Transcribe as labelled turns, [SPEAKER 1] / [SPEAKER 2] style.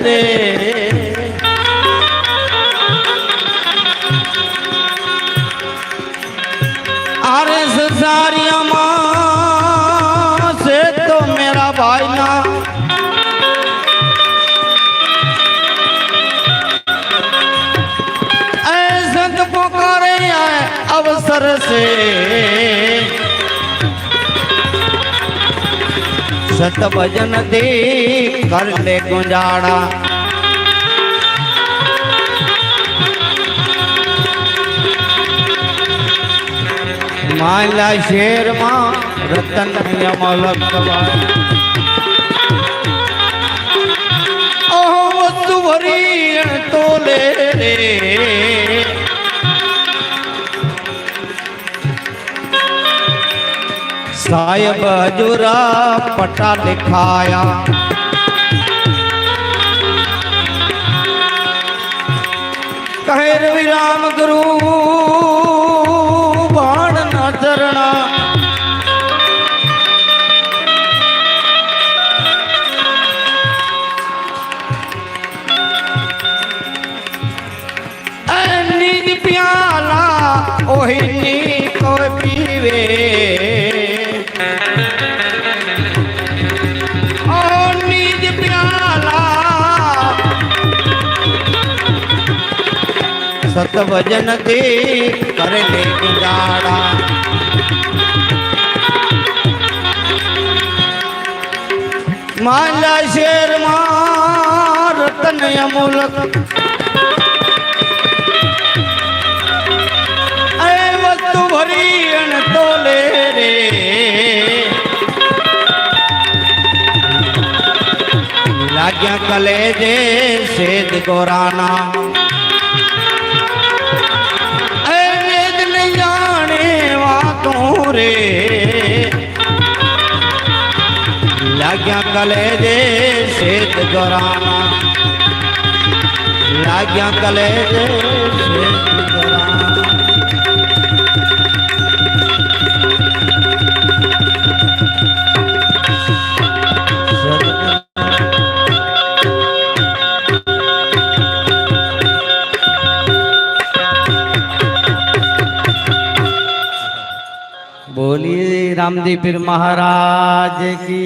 [SPEAKER 1] રે. અરે સસારિયામાં છે તો મેરા ભાઈના. અવસર છે. સત ભજનથી કર લે ગુંજાળા. માલા શેરમાં રતન અહમદ વરી તોલે રે. साहेब हजूरा पटा लिखाया। कहर रवि राम गुरु, बाण नजरना चरणा नींद प्याला, ओही नी कोई पी सत भजन दे कर ले गुजारा माला शेर रतन अमूलक। ऐ वस्तु भरी लाग्या कलेजे सेद गोराना। લાગ્યા કલે જે શેત ગોરાના લાગ્યા કલે જે શેત ગોરાના बोलिए रामजी फिर महाराज की।